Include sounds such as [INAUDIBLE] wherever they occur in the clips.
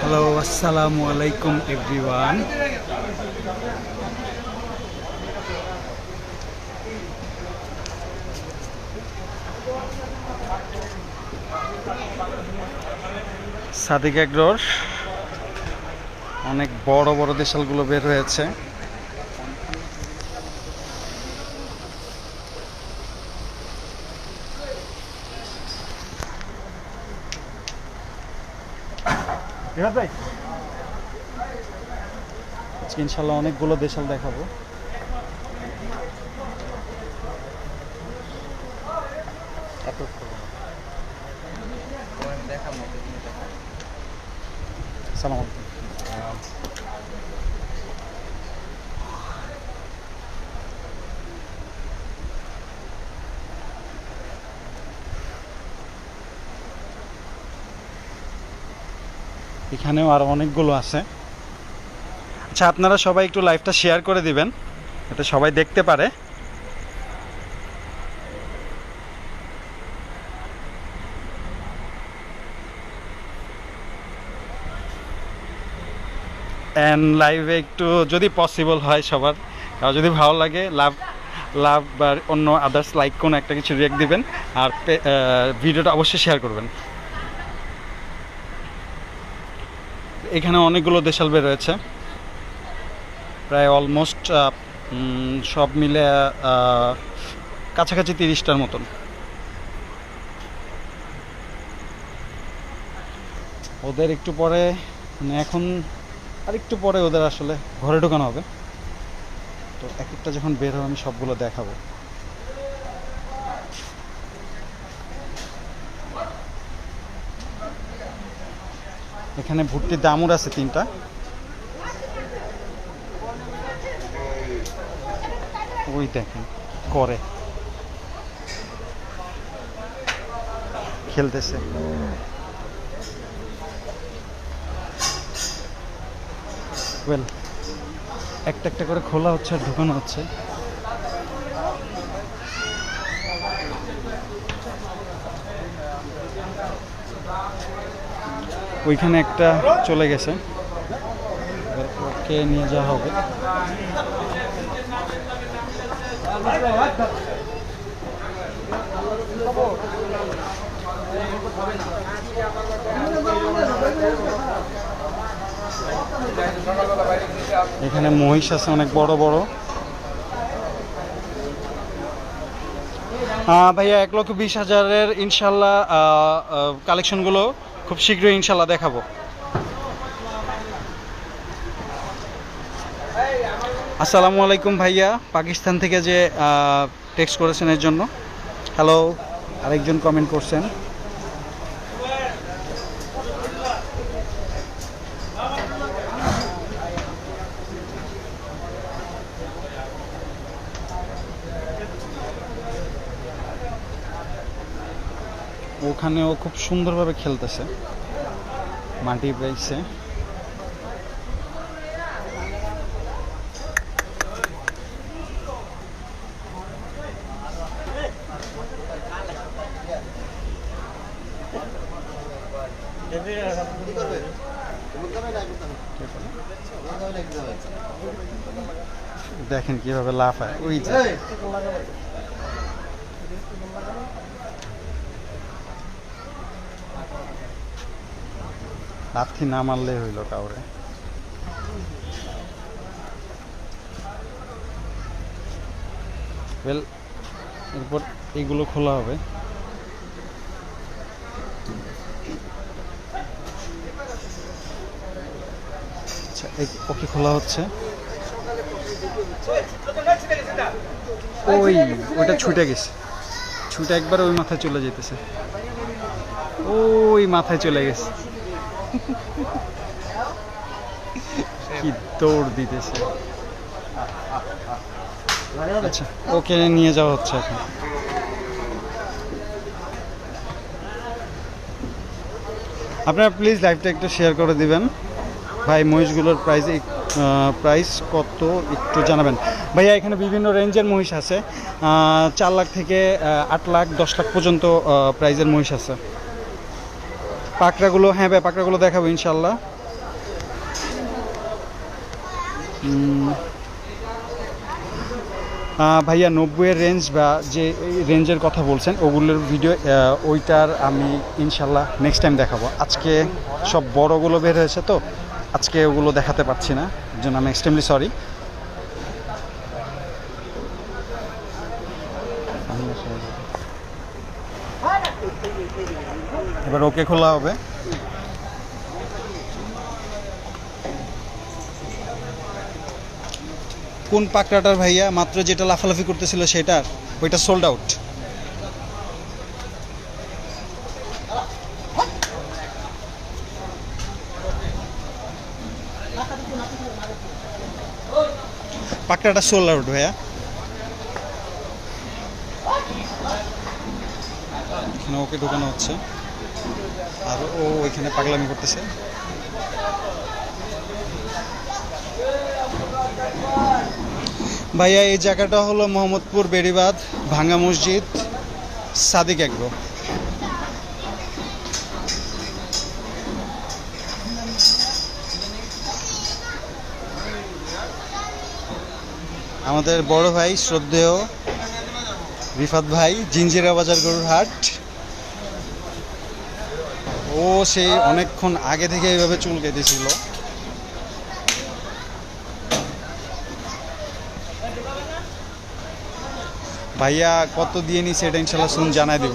Hello আসসালামু আলাইকুম everyone Sadiq এগ্রোর অনেক বড় বড় দেশালগুলো বের হয়েছে। আজকে ইনশাল্লাহ অনেকগুলো দেশাল দেখাবো। সালাম আলাইকুম। এখানেও আরও অনেকগুলো আছে। আচ্ছা আপনারা সবাই একটু লাইভটা শেয়ার করে দিবেন, যাতে সবাই দেখতে পারে। অ্যান্ড লাইভে একটু যদি পসিবল হয় সবার কারও যদি ভালো লাগে, লাভ লাভ বা অন্য আদার্স লাইক কোনো একটা কিছু রিয়েক্ট দিবেন, আর ভিডিওটা অবশ্যই শেয়ার করবেন। এখানে অনেকগুলো দেশাল বের রয়েছে প্রায় অলমোস্ট সব মিলে কাছাকাছি তিরিশটার মতন। ওদের একটু পরে মানে এখন আর একটু পরে ওদের আসলে ঘরে ঢোকানো হবে। তো এক একটা যখন বের হবে, আমি সবগুলো দেখাবো। এখানে ভুট্টির দামুর আছে তিনটা। ওই দেখেন, করে। খেলতেছে। ওয়েল একটা একটা করে খোলা হচ্ছে আর ঢুকানো হচ্ছে। ওইখানে একটা চলে গেছে। ওকে নিয়ে যাওয়া হবে। এখানে মহিষ আছে অনেক বড় বড়। ভাইয়া, এক লক্ষ বিশ হাজারের ইনশাল্লাহ কালেকশনগুলো খুব শীঘ্রই ইনশাল্লাহ দেখাবো। আসসালামু আলাইকুম ভাইয়া, পাকিস্তান থেকে যে টেক্সট করেছেন এর জন্য। হ্যালো আরেকজন কমেন্ট করছেন। ওখানেও খুব সুন্দরভাবে খেলতেছে। মাটি পেয়েছে দেখেন কীভাবে লাফায়। ওই লাথি না মারলে হইল কাউরে। এরপর এইগুলো খোলা হবে। আচ্ছা ওকে খোলা হচ্ছে। ওই ওটা ছুটে গেছে। ছুটে একবার ওই মাথায় চলে যেতেছে। ওই মাথায় চলে গেছে। কি দৌড় দিতেছে। আচ্ছা ওকে নিয়ে যাওয়া হচ্ছে এখন। আপনারা প্লিজ লাইভটা একটু শেয়ার করে দিবেন। ভাই, মহিষগুলোর প্রাইস প্রাইস কত একটু জানাবেন। ভাইয়া, এখানে বিভিন্ন রেঞ্জের মহিষ আছে। চার লাখ থেকে আট লাখ, দশ লাখ পর্যন্ত প্রাইজের মহিষ আছে। পাকড়াগুলো হ্যাঁ ভাই, পাকড়াগুলো দেখাবো ইনশাল্লাহ ভাইয়া নব্বইয়ের রেঞ্জ বা যে রেঞ্জের কথা বলছেন, ওগুলোর ভিডিও ওইটার আমি ইনশাল্লাহ নেক্সট টাইম দেখাবো। আজকে সব বড়গুলো বের হয়েছে তো, আজকে ওগুলো দেখাতে পারছি না, জন্য আমি এক্সট্রিমলি সরি এবার ওকে খোলা হবে। কোন পাকড়াটার ভাইয়া? মাত্র যেটা লাফালাফি করতেছিল সেটার? ওইটা সোল্ড আউট পাকড়াটা সোল্ড আউট ভাইয়া। ওকে ঢোকানো হচ্ছে। আর ও ওইখানে পাগলামি করতেছে। ভাইয়া, এই জায়গাটা হলো মোহাম্মদপুর বেড়িবাদ ভাঙ্গা মসজিদ, সাদিক এগ্রো আমাদের বড় ভাই শ্রদ্ধেয় রিফাত ভাই, জিঞ্জিরা বাজার গরুর হাট। ও সে অনেকক্ষণ আগে থেকে এইভাবে চুল কেটেছিল। ভাইয়া কত দিয়ে নিছে এটা ইনশাল্লাহ শুন জানাই দিব।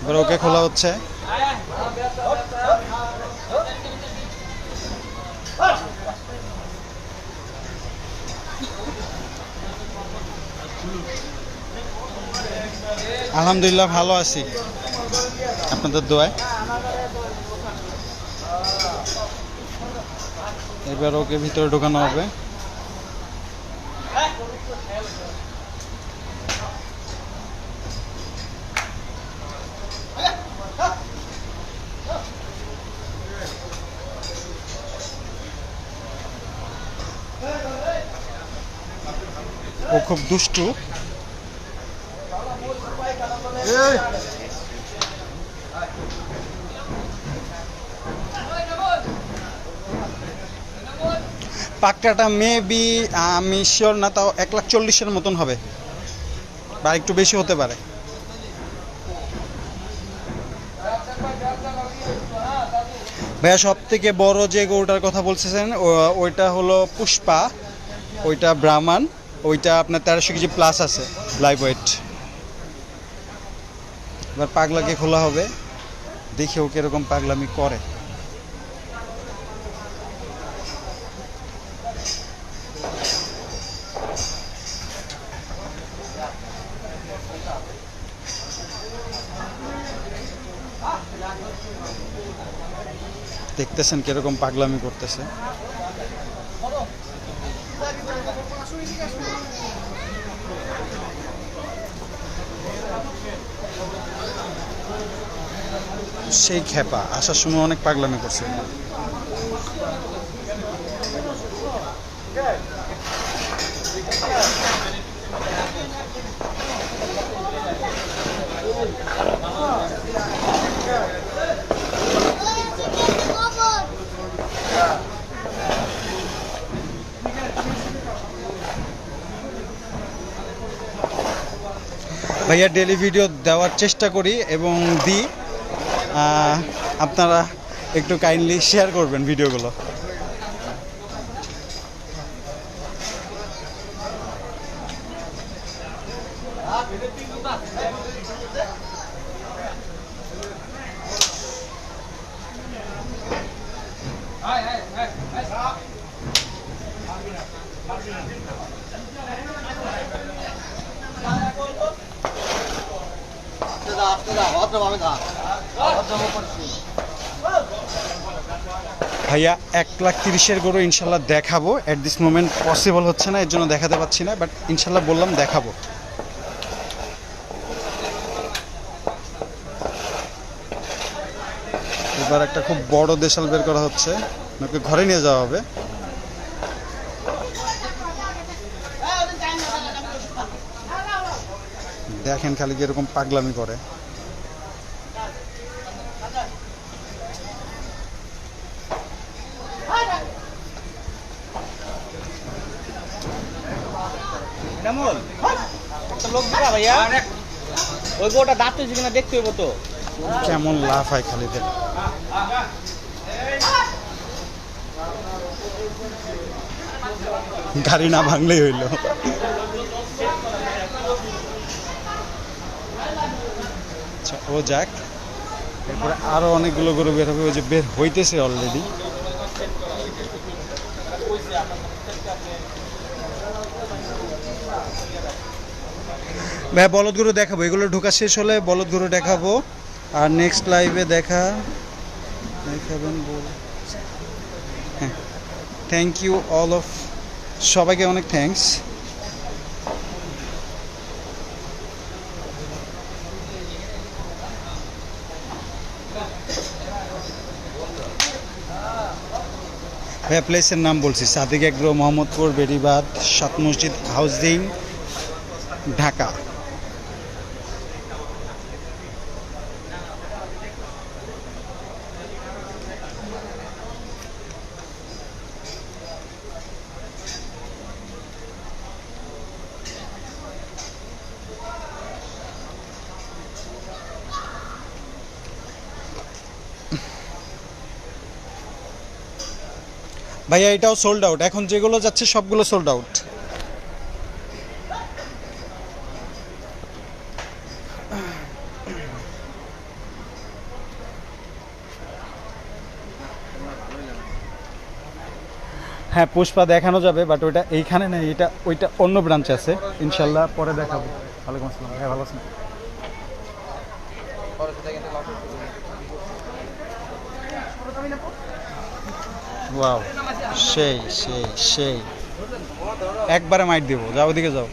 এবার ওকে খোলা হচ্ছে। আলহামদুলিল্লাহ ভালো আছি। আপনাদের দোয়ায়। এবার ওকে ভিতরে ঢোকানো হবে। ও খুব দুষ্টু। পাক্কাটা মেবি আমি শিওর না, তাও এক লাখ চল্লিশের মতন হবে। বা একটু বেশি হতে পারে। ভাইয়া সব থেকে বড় যে গরুটার কথা বলতেছেন, ও- ওইটা হলো পুষ্পা, ওইটা ব্রাহ্মণ, ওইটা আপনার তেরোশো কেজি প্লাস আছে লাইভ ওয়েট এবার পাগলাকে খোলা হবে, দেখি ও কীরকম পাগলামি করে। দেখতেছেন কীরকম পাগলামি করতেছে। সেই খেপা আসার সময় অনেক পাগলামি করছে। ভাইয়া ডেলি ভিডিও দেওয়ার চেষ্টা করি এবং দিই। আপনারা একটু কাইন্ডলি শেয়ার করবেন ভিডিওগুলো ভাইয়া এক লাখ তিরিশের গরু ইনশাল্লাহ দেখাবো। অ্যাট দিস মোমেন্ট পসিবল হচ্ছে না, এর জন্য দেখাতে পারছি না বাট ইনশাল্লাহ বললাম দেখাবো। এবার একটা খুব বড় দেশাল বের করা হচ্ছে। ওকে ঘরে নিয়ে যাওয়া হবে। দেখেন খালি এরকম পাগলামি করে কেমন একটা লোক দিবা ভাইয়া? ওই বউটা দাঁত তুলছে কিনা দেখতে হইব তো। কেমন লাভ হয় খালিদের গাড়ি না ভাঙলেই হইল। আচ্ছা ও যাক। এরপরে আরও অনেকগুলো গরু বের হবে ওই যে বের হইতেছে অলরেডি ভাই, বলদ গরু দেখাবো। এগুলো ঢোকা শেষ হলে বলদ গরু দেখাবো। আর নেক্সট লাইভে দেখা। দেখাবেন হ্যাঁ। থ্যাংক ইউ অল অফ সবাইকে অনেক থ্যাঙ্কস ভাইয়া প্লেসের নাম বলছি। সাদিক এগ্রো, মোহাম্মদপুর বেরিবাদ সাত মসজিদ হাউজিং ঢাকা। ভাইয়া এটাও সোল্ড আউট এখন যেগুলো যাচ্ছে সবগুলো সোল্ড আউট হ্যাঁ পুষ্পা দেখানো যাবে বাট ওইটা এইখানে নেই এটা ওইটা অন্য ব্রাঞ্চে আছে। ইনশাল্লাহ পরে দেখাবো। ওয়ালাইকুম আসসালাম। হ্যাঁ ভালো আছেন? ওয়াও। সেই সেই সেই। একবারে মাইট দেবো যাও ওদিকে যাও।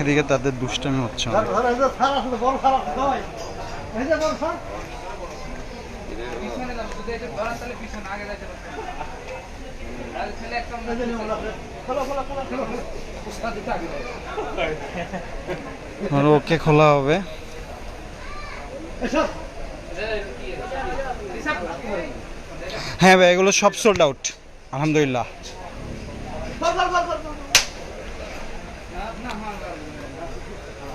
এদিকে তাদের দুষ্টামি হচ্ছে। ওকে খোলা হবে হ্যাঁ ভাই এগুলো সব সোল্ড আউট আলহামদুলিল্লাহ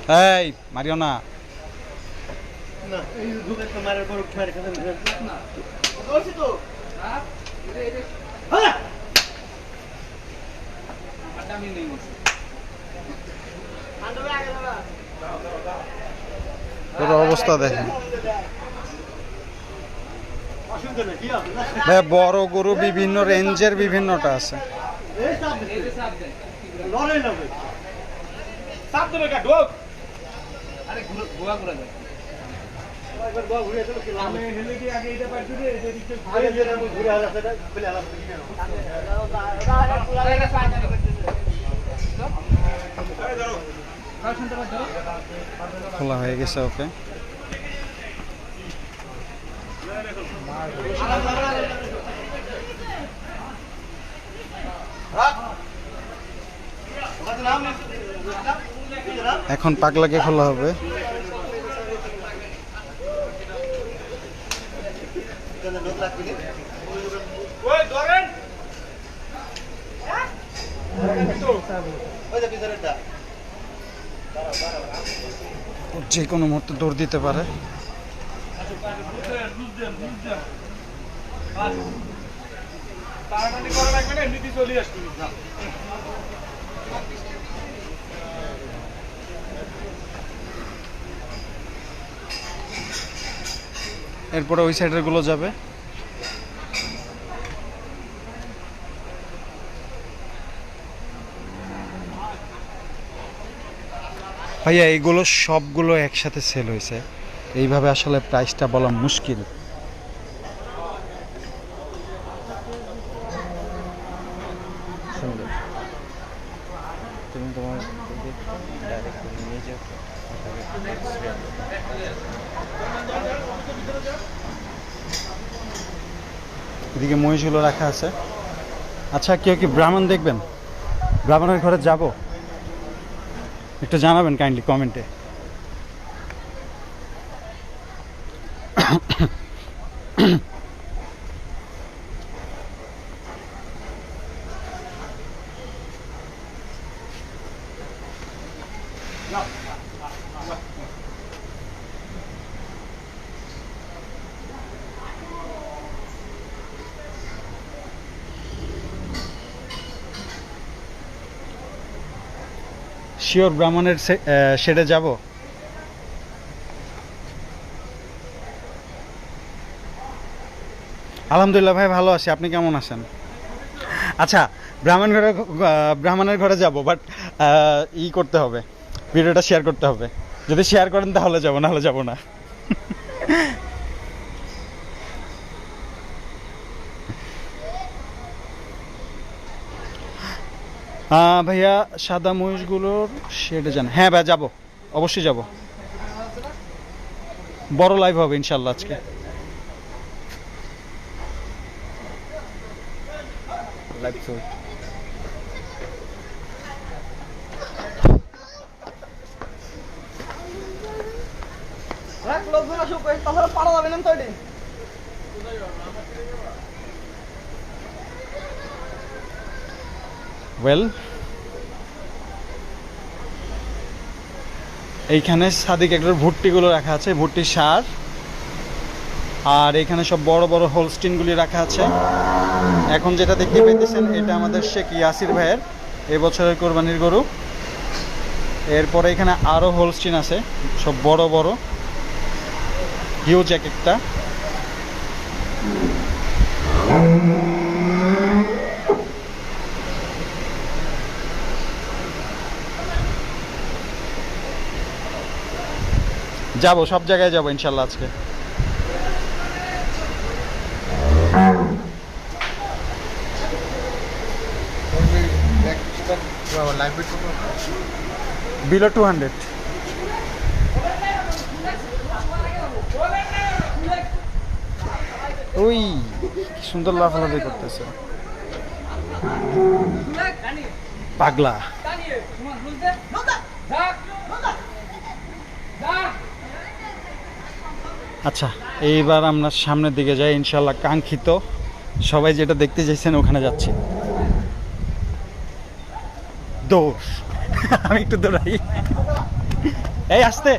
এই মারিও না অবস্থা দেখেন। ভাই বড় গরু বিভিন্ন রেঞ্জের বিভিন্নটা আছে। সাপ দেবে গোয়া ঘুরে যায় খোলা হয়ে গেছে ওকে। এখন পাগলাকে খোলা হবে। ওই ধরেন। যে কোনো মুহূর্তে দৌড় দিতে পারে। তাড়াতাড়ি করা লাগবে না এমনিতেই চলে আসবি। এরপরে ওই সাইডেরগুলো যাবে। ভাইয়া এইগুলো সবগুলো একসাথে সেল হয়েছে। এইভাবে আসলে প্রাইসটা বলা মুশকিল তুমি তোমার ডাইরেক্ট নিয়ে যাও মহিষগুলো রাখা আছে। আচ্ছা কেউ কি ব্রাহ্মণ দেখবেন? ব্রাহ্মণের ঘরে যাব। একটু জানাবেন কাইন্ডলি কমেন্টে শিওর ব্রাহ্মণের শেডে যাব? আলহামদুলিল্লাহ ভাই, ভালো আছি। আপনি কেমন আছেন? আচ্ছা ব্রাহ্মণ ঘরে ব্রাহ্মণের ঘরে যাব বাট ই করতে হবে। ভিডিওটা শেয়ার করতে হবে। যদি শেয়ার করেন তাহলে যাব, নাহলে যাব না। ভাইয়া সাদা মহিষগুলোর শেডে যান। হ্যাঁ ভাই যাব। অবশ্যই যাব। বড় লাইভ হবে ইনশাল্লাহ আজকে। লাইভ শো লোকজন আসুক তাহলে পারা যাবে না তো এটি ওয়েল এইখানে সাদিক একটার ভুট্টিগুলো রাখা আছে ভুট্টির সার। আর এখানে সব বড় বড় হোলস্টিনগুলি রাখা আছে। এখন যেটা দেখতে পেতেছেন এটা আমাদের শেখ ইয়াসির ভাইয়ের এবছরের কোরবানির গরু। এরপরে এখানে আরও হোলস্টিন আছে, সব বড় বড়। হিউজ এক একটা। যাব সব জায়গায় যাব ইনশাল্লাহ আজকে। বিলো টু হান্ড্রেড ওই সুন্দর লাফালাফি করতেছে। পাগলা। আচ্ছা এইবার আমরা সামনের দিকে যাই ইনশাল্লাহ কাঙ্ক্ষিত। সবাই যেটা দেখতে চাইছেন, ওখানে যাচ্ছি। দৌড় [LAUGHS] আমি একটু দৌড়াই। এই, আসতে।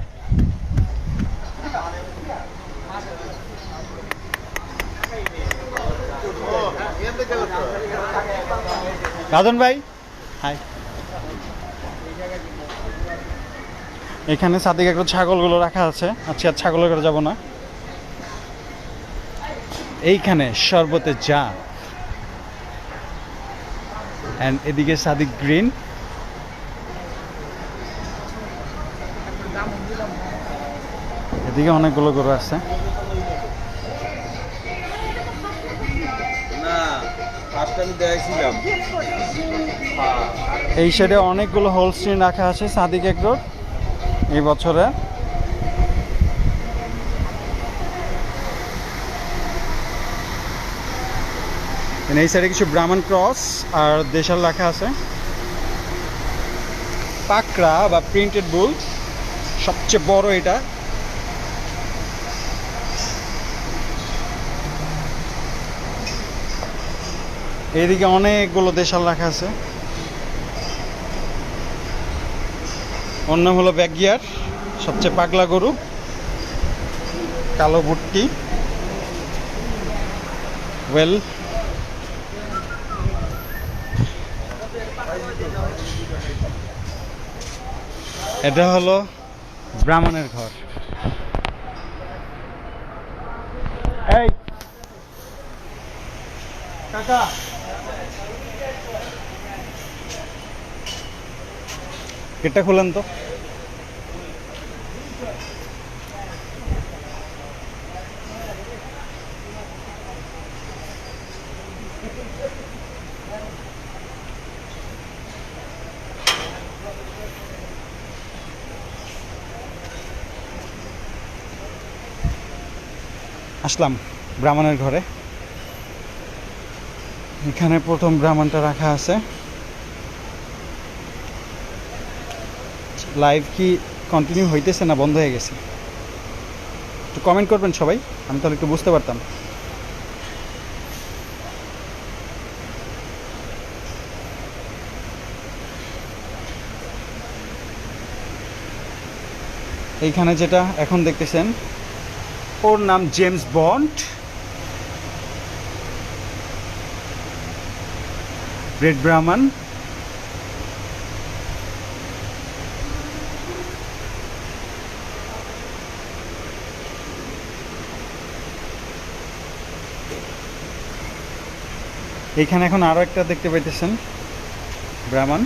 রাজন ভাই হাই এখানে সাদিক একটু ছাগলগুলো রাখা আছে। আচ্ছা ছাগলের ঘরে যাব না। এইখানে শরবতে যা অ্যান্ড এদিকে সাদিক গ্রিন। এদিকে অনেকগুলো গরু আছে। এই সাইডে অনেকগুলো হোলস্টিন রাখা আছে সাদিক এগ্রোর এই বছরে। এই সাইডে কিছু ব্রাহ্মণ ক্রস আর দেশাল রাখা আছে। পাকড়া বা প্রিন্টেড বুল সবচেয়ে বড় এটা। এইদিকে অনেকগুলো দেশাল রাখা আছে। অন্য হলো ব্যাগিয়ার, সবচেয়ে পাগলা গরু, কালো ভুট্টি। ওয়েল এটা হলো ব্রাহ্মণের ঘর। এই। কাকা। গেটটা খুলেন তো। আসলাম ব্রাহ্মণের ঘরে। এখানে প্রথম ব্রাহ্মণটা রাখা আছে। লাইভ কি কন্টিনিউ হইতেছে না বন্ধ হয়ে গেছে? একটু কমেন্ট করবেন সবাই, আমি তাহলে একটু বুঝতে পারতাম। এইখানে যেটা এখন দেখতেছেন ওর নাম জেমস বন্ড। রেড ব্রাহ্মণ। এখানে এখন আরও একটা দেখতে পাইতেছেন ব্রাহ্মণ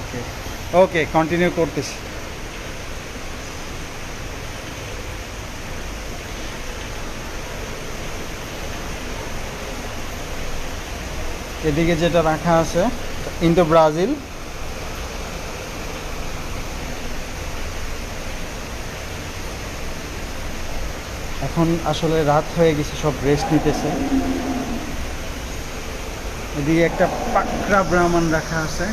ওকে ওকে কন্টিনিউ করতেছি। এদিকে যেটা রাখা আছে, ইন্দো ব্রাজিল। এখন আসলে রাত হয়ে গেছে, সব রেস্ট নিতেছে। এদিকে একটা পাকড়া ব্রাহ্মণ রাখা আছে।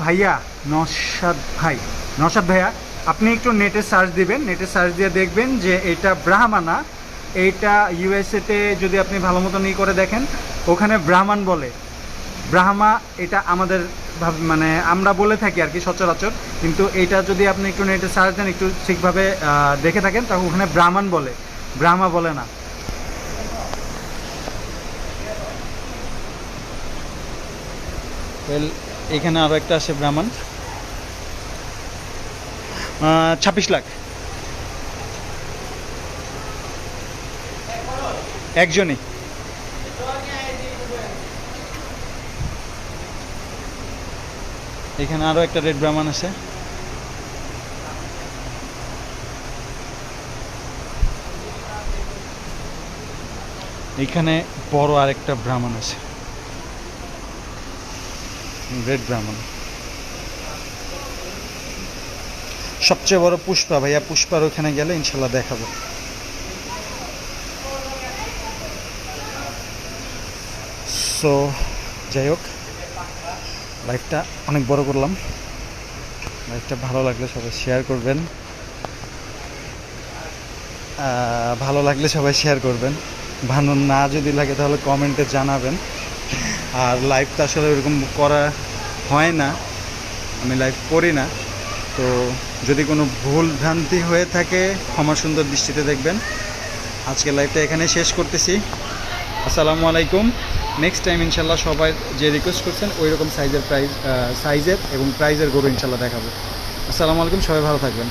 ভাইয়া নসাদ ভাই। নসাদ ভাইয়া, আপনি একটু নেটে সার্চ দিবেন। নেটে সার্চ দিয়ে দেখবেন যে এটা ব্রাহ্মানা। এইটা ইউএসএতে যদি আপনি ভালো মতন ই করে দেখেন, ওখানে ব্রাহ্মণ বলে। ব্রাহ্মা এটা আমাদের মানে আমরা বলে থাকি আর কি সচরাচর। কিন্তু এটা যদি আপনি একটু নেটে সার্চ দেন, একটু ঠিকভাবে দেখে থাকেন তখন ওখানে ব্রাহ্মণ বলে। ব্রাহ্মা বলে না। ওয়েল এখানে আরও একটা আছে ব্রাহ্মণ। ছাব্বিশ লাখ। একজনই। এখানে আরও একটা রেড ব্রাহ্মণ আছে। এখানে বড় আরেকটা ব্রাহ্মণ আছে। রেড ব্রাহ্মণ। সবচেয়ে বড় পুষ্পা ভাইয়া, পুষ্পার ওখানে গেলে ইনশাল্লাহ দেখাবো। সো যাই হোক লাইফটা অনেক বড় করলাম। লাইফটা ভালো লাগলে সবাই শেয়ার করবেন। ভালো লাগলে সবাই শেয়ার করবেন। ভালো না যদি লাগে তাহলে কমেন্টে জানাবেন। আর লাইভ তো আসলে ওরকম করা হয় না, আমি লাইভ করি না। তো যদি কোনো ভুল ভ্রান্তি হয়ে থাকে, ক্ষমা সুন্দর দৃষ্টিতে দেখবেন। আজকে লাইভটা এখানে শেষ করতেছি। আসসালামু আলাইকুম। নেক্সট টাইম ইনশাল্লাহ সবাই যে রিকোয়েস্ট করছেন ওই রকম সাইজের প্রাইজ সাইজের এবং প্রাইজের গরু ইনশাল্লাহ দেখাবো। আসসালামু আলাইকুম, সবাই ভালো থাকবেন।